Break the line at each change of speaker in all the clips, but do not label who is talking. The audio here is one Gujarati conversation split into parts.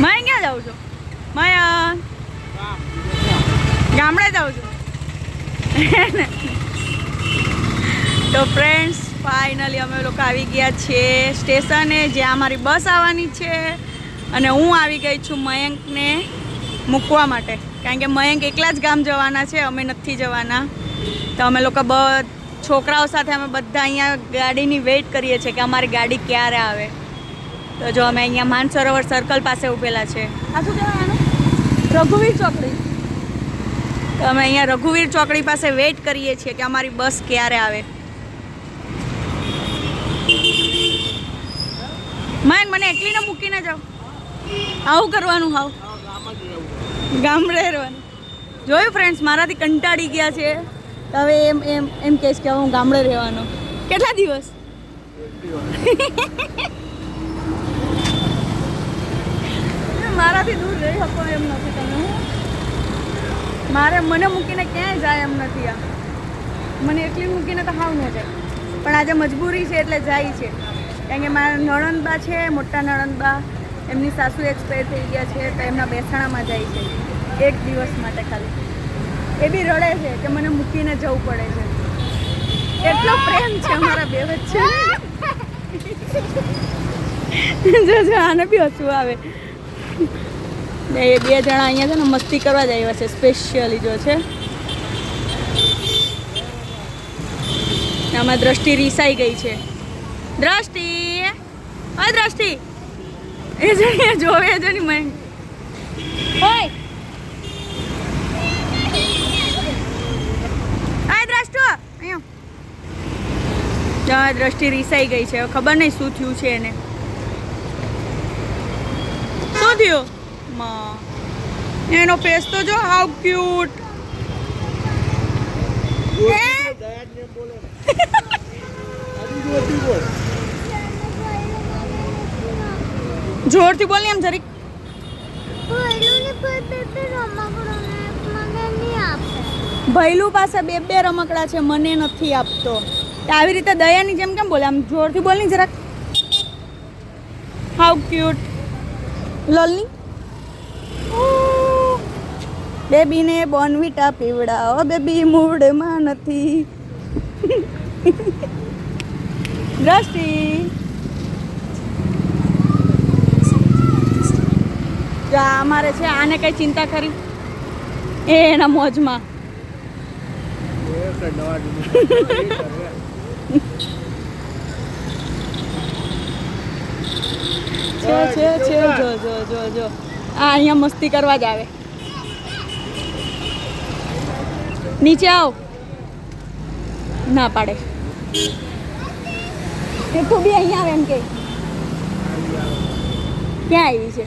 માય ક્યાં જાઉં છો? માયા. ગામડે જાઉં છું. તો ફ્રેન્ડ્સ ફાઇનલી અમે લોકો આવી ગયા છીએ સ્ટેશને, જ્યાં અમારી બસ આવવાની છે. અને હું આવી ગઈ છું મયંકને મૂકવા માટે. કારણ કે મયંક એકલા જ ગામ જવાના છે, અમે નથી જવાના. તો અમે લોકો બ, છોકરાઓ સાથે અમે બધા અહીંયા ગાડીની વેઇટ કરીએ છીએ કે અમારી ગાડી ક્યારે આવે. તો જો અમે અહીંયા માનસરોવર સર્કલ પાસે ઉભેલા છે. આ શું કહેવાય આનું? રઘુવીર ચોકડી. તો અમે અહીંયા રઘુવીર ચોકડી પાસે વેઇટ કરીએ છીએ કે અમારી બસ ક્યારે આવે. માયન મને એકલીને મૂકીને જાઓ. આવું કરવાનું હાવ. ગામડે રહેવાનું. જોયું ફ્રેન્ડ્સ મારાથી કંટાળી ગયા છે. તો હવે એમ એમ એમ કહેશ કે હું ગામડે રહેવાનો. કેટલા દિવસ? મારાથી દૂર રહી શકો એમ નથી તમે. મારે મને મૂકીને ક્યાંય જાય એમ નથી આ. મને એટલી મૂકીને તો હાવ ન જાય. પણ આજે મજબૂરી છે એટલે જાય છે. કારણ કે મારા નણંદબા છે, મોટા નણંદબા. એમની સાસુ એક્સપાયર થઈ ગયા છે, તો એમના બેસાણામાં જાય છે. એક દિવસ માટે ખાલી. એ બી રડે છે કે મને મૂકીને જવું પડે છે. એટલો પ્રેમ છે અમારા બે વચ્ચે. જો જો, આને બી હસવું આવે. ને એ બે જણા અહીંયા છે ને મસ્તી કરવા જ આવ્યા છે સ્પેશિયલી જો છે. આમાં દ્રષ્ટિ રીસાઈ ગઈ છે. દ્રષ્ટિ! હા દ્રષ્ટિ! એ જણી જોવે છે ને મેં આ દ્રષ્ટુ! રીસાઈ ગઈ છે ખબર નહીં શું થયું છે એને. થયું માં. એનો ફેસ તો જો હાઉ ક્યુટ જોરથી બોલ એમ જરીક. ભૈલું પાસે બે બે રમકડા છે મને નથી આપતો. આવી રીતે દયાની જેમ કેમ બોલે? આમ જોરથી બોલની જરાક. હાઉ ક્યુટ લલની બેબીને બોનવીટા પીવડાવો. બેબી મૂડમાં નથી. દ્રષ્ટિ. અમારે છે, આને કઈ ચિંતા કરી? એના મોજમાં. છે છે છે જો જો જો જો. આ અહીંયા મસ્તી કરવા જ આવે. નીચે આવ. ના પાડે. કે બી અહીંયા આવે એમ કે. ક્યાં આવી છે?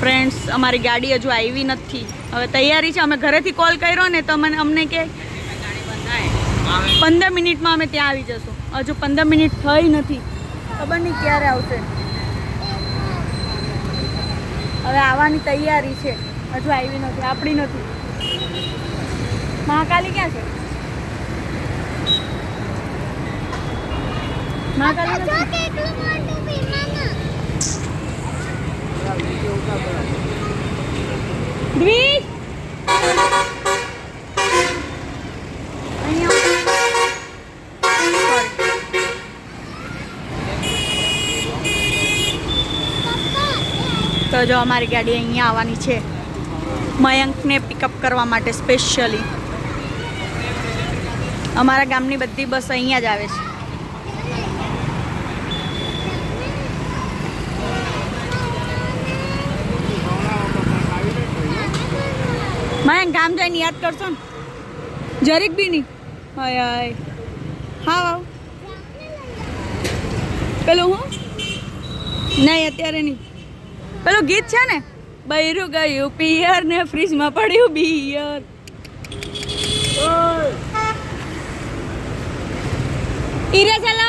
ફ્રેન્ડ્સ અમારી ગાડી હજુ આવી નથી. હવે તૈયારી છે. અમે ઘરેથી કોલ કર્યો ને તો મને અમને કે પંદર મિનિટમાં અમે ત્યાં આવી જશું. હજુ પંદર મિનિટ થઈ નથી. ખબર નહીં ક્યારે આવશે. હવે આવવાની તૈયારી છે. હજુ આવી નથી, આપણી નથી. મહાકાલી ક્યાં છે? મહાકાલી નથી? દ્વિજ જો અમારી ગાડી અહીંયા આવવાની છે. મયંકને પિકઅપ કરવા માટે સ્પેશિયલી અમારા ગામની બધી બસ અહીંયા જ આવે છે. મયંક, ગામ જઈને યાદ કરશો ને? જરીક બી નહીં. હાય હાય. હા વાવ પેલું હું? નહીં, અત્યારે નહીં. પેલું ગીત છે ને? બૈરું ગયું પિયર ને ફ્રીજમાં પડ્યું બિયર. તો